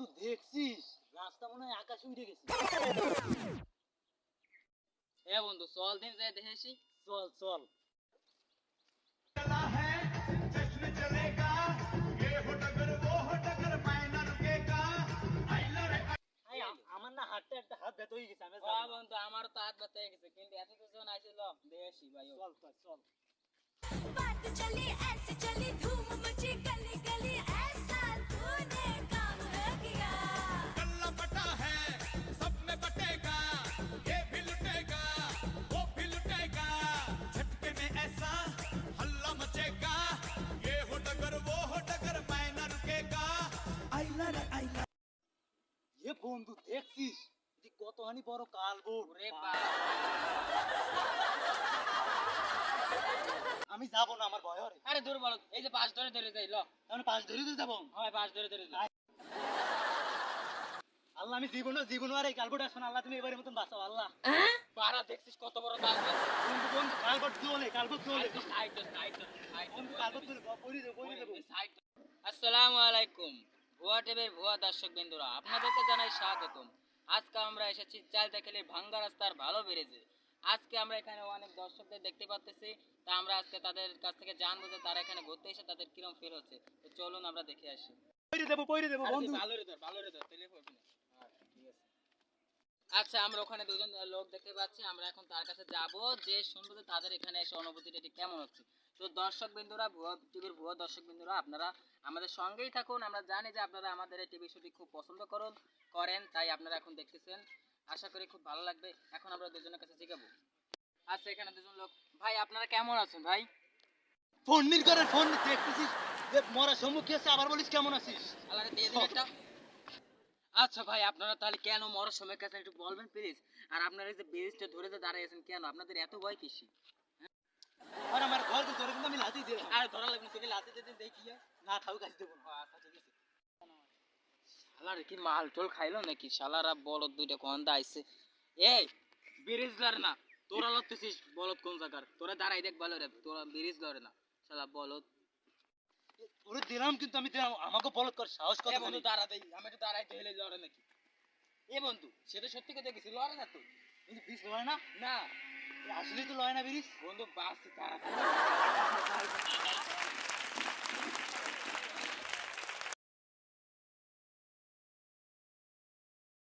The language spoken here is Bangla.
বন্ধু দেখছিস রাস্তা মনে হয় আকাশে উড়ে গেছে হ্যাঁ বন্ধু চল দিন যাই দেখে চল চল আমার না হাতটা একটা হাত ব্যথা হয়ে গেছে আমি বন্ধু আমার তো হাত ব্যথা হয়ে গেছে কিন্তু এত কিছু না আসিল দেখে ভাই চল চল চল बात चले ऐसे चले धूम मची गली বন্ধু দেখছিস? কতখানি বড় কালবো ওরে আমি যাব না আমার ভয় আরে দূর বলো এই যে পাশ ধরে ধরে যাই ল। আমি পাঁচ ধরে তো যাব? হয় পাশ ধরে ধরে যাই। আল্লাহ আমি জীবনে জীবন আর এই কালবোটা শোনা আল্লাহ তুমি এবারের মতন বাঁচাও আল্লাহ। পাড়া দেখছিস কত বড় কাজ বন্ধু বন্ধু কালবোট চলে কালবোট চলে। সাইড সাইড বন্ধু কালবোট চলে দেবো দেবো আসসালামু আলাইকুম। ভুয়া টেবের ভুয়া দর্শক বিন্দুরা আপনাদেরকে জানাই স্বাগতম। আজকে আমরা এসেছি চালতাখালির ভাঙ্গা রাস্তার ভালো বেড়েছে আজকে আমরা এখানে অনেক দর্শকদের দেখতে পাচ্তেছি তা আমরা আজকে তাদের কাছ থেকে জানব যে তারা এখানে ঘুরতে এসে তাদের কিরম ফিল হচ্ছে। তো চলুন আমরা দেখে আসি। পরি দেবো পরি দেবো বন্ধু। ভালো রে ধর ভালো রে ধর তেলে আচ্ছা আমরা ওখানে দুজন লোক দেখতে পাচ্ছি আমরা এখন তার কাছে যাব যে শুনব যে তাদের এখানে এসে অনুভূতিটা ঠিক কেমন হচ্ছে। তো দর্শক বিন্দুরা ভুয়া টিভির ভুয়া দর্শক বিন্দুরা আপনারা আমাদের সঙ্গেই থাকুন আমরা জানি যে আপনারা আমাদের এই টিভি শোটি খুব পছন্দ করুন করেন তাই আপনারা এখন দেখতেছেন। আশা করি খুব ভালো লাগবে এখন আমরা দুজনের কাছে জিগাবো। আচ্ছা এখানে দুজন লোক। ভাই আপনারা কেমন আছেন ভাই? ফোন নির করে ফোন দেখতেছিস যে মরা সম্মুখে আছে আবার বলিস কেমন আছিস? আল্লাহ দিয়ে দিন একটা। আচ্ছা ভাই, আপনারা তাহলে কেন মরার সময় কাছে একটু বলবেন প্লিজ আর আপনারা যে ব্রিজটা ধরে যে আছেন কেন? আপনাদের এত ভয় কিসি? আর আমার ঘর তো কিন্তু আমি লাথি দিলাম আর ধরা লাতে দিতে না খাও দেবো না। আচ্ছা কি মাল টোল খাইলো নাকি? শালারা বলদ দুইটা গন্ধা আইছে। এই ব্রিজ লড়ে না, তোরা লড়তেছিস বলদ কোন জায়গার? তোরা দাঁড়াই দেখ ভালো রে, তোরা ব্রিজ লড়ে না। শালা বলদ। ওরে দিলাম কিন্তু আমি দিলাম আমাকে বলত কর সাহস কর বন্ধু দাঁড়া দেই আমি একটু দাঁড়াইতে হলে লড়ে নাকি? এ বন্ধু সেটা তো সত্যি কথা গেছি লড়ে না তো? কিন্তু বিষ লয় না? না। আসলে তো লয় না বিরিশ বন্ধু বাস তাড়াতাড়ি।